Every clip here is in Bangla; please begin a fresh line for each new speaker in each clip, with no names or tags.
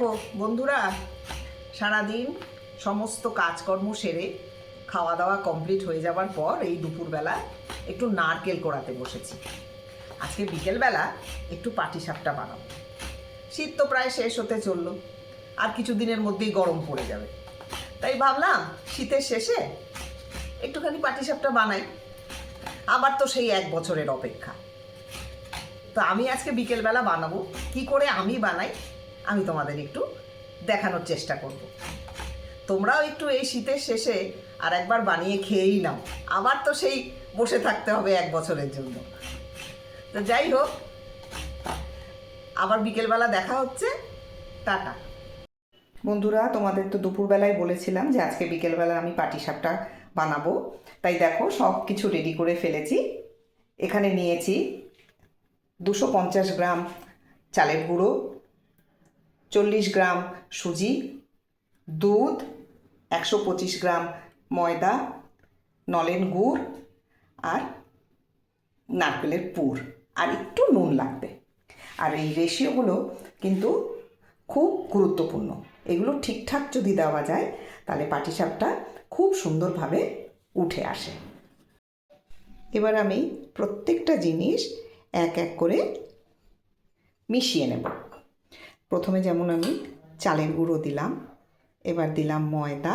দেখো, বন্ধুরা, সারাদিন সমস্ত কাজকর্ম সেরে খাওয়া দাওয়া কমপ্লিট হয়ে যাওয়ার পর এই দুপুরবেলা একটু নারকেল কোড়াতে বসেছি। আজকে বিকেলবেলা একটু পাটিসাপটা বানাবো। শীত তো প্রায় শেষ হতে চলল, আর কিছু দিনের মধ্যেই গরম পড়ে যাবে। তাই ভাবলাম, শীতের শেষে একটুখানি পাটিসাপটা বানাই। আবার তো সেই এক বছরের অপেক্ষা। তো আমি আজকে বিকেলবেলা বানাবো। কি করে আমি বানাই আমি তোমাদের একটু দেখানোর চেষ্টা করব। তোমরাও একটু এই শীতের শেষে আর একবার বানিয়ে খেয়েই নাও। আবার তো সেই বসে থাকতে হবে এক বছরের জন্য। তো যাই হোক, আবার বিকেলবেলা দেখা হচ্ছে। টাটা। বন্ধুরা, তোমাদের তো দুপুরবেলায় বলেছিলাম যে আজকে বিকেলবেলা আমি পাটি পাটিসাপটা বানাবো। তাই দেখো, সব কিছু রেডি করে ফেলেছি। এখানে নিয়েছি দুশো পঞ্চাশ গ্রাম চালের গুঁড়ো চল্লিশ গ্রাম সুজি, দুধ, একশো পঁচিশ গ্রাম ময়দা, নলেন গুড় আর নারকেলের পুর আর একটু নুন লাগবে। আর এই রেশিওগুলো কিন্তু খুব গুরুত্বপূর্ণ। এগুলো ঠিকঠাক যদি দেওয়া যায়, তাহলে পাটিসাপটা খুব সুন্দরভাবে উঠে আসে। এবার আমি প্রত্যেকটা জিনিস এক এক করে মিশিয়ে নেব। প্রথমে যেমন আমি চালের গুঁড়ো দিলাম, এবার দিলাম ময়দা,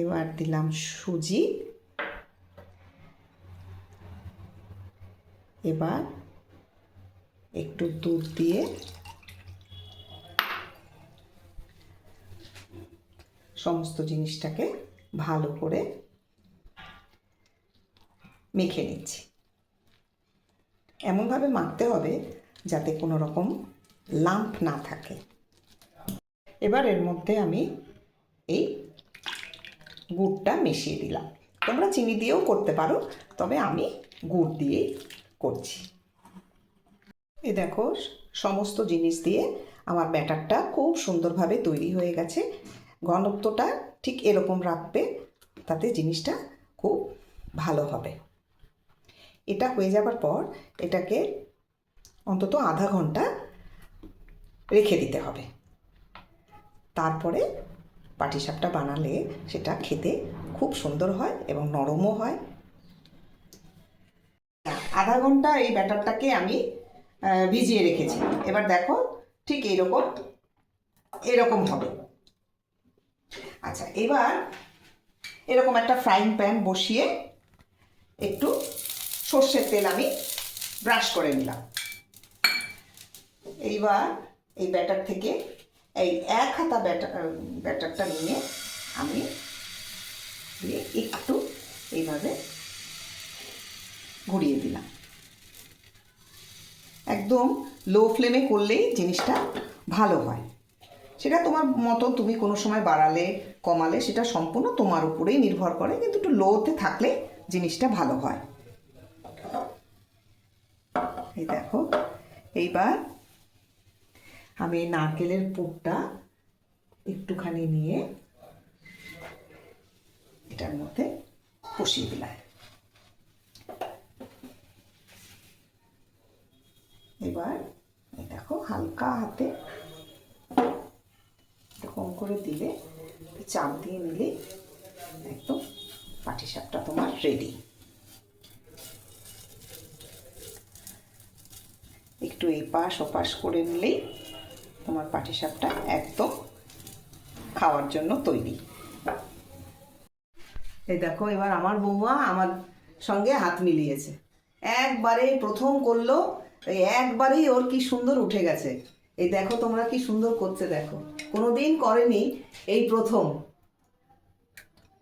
এবার দিলাম সুজি, এবার একটু দুধ দিয়ে সমস্ত জিনিসটাকে ভালো করে মেখে নিচ্ছি। এমনভাবে মাখতে হবে যাতে কোনো রকম লাম্প না থাকে। এবার এর মধ্যে আমি এই গুড়টা মিশিয়ে দিলাম। তোমরা চিনি দিয়েও করতে পারো, তবে আমি গুড় দিয়েই করছি। এ দেখো, সমস্ত জিনিস দিয়ে আমার ব্যাটারটা খুব সুন্দরভাবে তৈরি হয়ে গেছে। ঘনত্বটা ঠিক এরকম রাখবে, তাতে জিনিসটা খুব ভালো হবে। এটা হয়ে যাবার পর এটাকে অন্তত আধা ঘণ্টা রেখে দিতে হবে। তারপরে পাটিসাপটা বানালে সেটা খেতে খুব সুন্দর হয় এবং নরমও হয়। আধা ঘণ্টা এই ব্যাটারটাকে আমি ভিজিয়ে রেখেছি। এবার দেখো ঠিক এইরকম, এরকম হবে। আচ্ছা এবার এরকম একটা ফ্রাইং প্যান বসিয়ে একটু সর্ষের তেল আমি ব্রাশ করে নিলাম। এইবার এই ব্যাটার থেকে এই এক হাতা ব্যাটার ব্যাটারটা নিয়ে আমি একটু এইভাবে ঘুরিয়ে দিলাম। একদম লো ফ্লেমে করলেই জিনিসটা ভালো হয়। সেটা তোমার মতো তুমি কোনো সময় বাড়ালে, কমালে সেটা সম্পূর্ণ তোমার উপরেই নির্ভর করে, কিন্তু একটু লোতে থাকলে জিনিসটা ভালো হয়। এই দেখো, এইবার আমি এই নারকেলের পুরটা একটুখানি নিয়ে এটার মধ্যে কষিয়ে দিলাম। এবার দেখো হালকা হাতে এরকম করে দিলে চাপ দিয়ে নিলে একদম পাটিসাপটা তোমার রেডি একটু এপাশ ওপাশ করে নিলেই তোমার পাটিসাপটা একদম খাওয়ার জন্য তৈরি। এই দেখো, এবার আমার বৌমা আমার সঙ্গে হাত মিলিয়েছে। একবারে প্রথম করল, এই একবারেই ওর কি সুন্দর উঠে গেছে। এই দেখো তোমরা কি সুন্দর করছে দেখো। কোনোদিন করেনি এই প্রথম।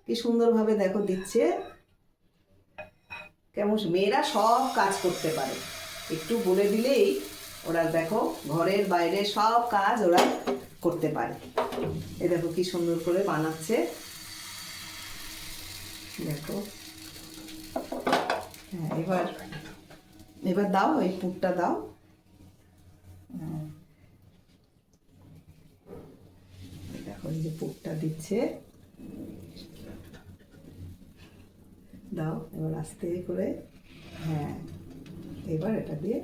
কি সুন্দরভাবে দেখো দিচ্ছে। কেমন মেয়েরা সব কাজ করতে পারে। একটু বলে দিলেই ওরা দেখো ঘরের বাইরে সব কাজ ওরা করতে পারে। এই দেখো কি সুন্দর করে বানাচ্ছে। দেখো। হ্যাঁ এবার এবার দাও, এই পুরটা দাও। হ্যাঁ। দেখো, এই যে পুরটা দিচ্ছে। দাও, এবার আস্তে করে। হ্যাঁ এবার এটা দিয়ে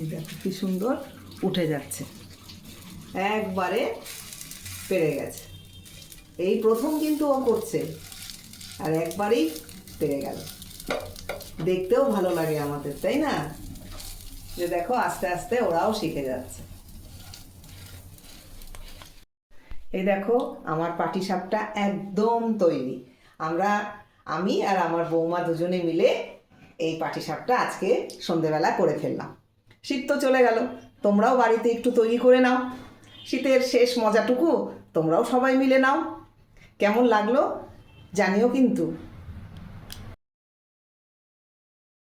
এই দেখো কি সুন্দর উঠে যাচ্ছে। একবারে পেরে গেছে। এই প্রথম কিন্তু ও করছে। আর একবারেই পেরে গেল। দেখতেও ভালো লাগে আমাদের, তাই না? যে দেখো আস্তে আস্তে ওরাও শিখে যাচ্ছে। এই দেখো আমার পাটিসাপটা একদম তৈরি। আমরা, আমি আর আমার বৌমা দুজনে মিলে এই পাটিসাপটা আজকে সন্ধেবেলা করে ফেললাম। শীত তো চলে গেল, তোমরাও বাড়িতে একটু তৈরি করে নাও। শীতের শেষ মজাটুকু তোমরাও সবাই মিলে নাও। কেমন লাগল জানিও কিন্তু।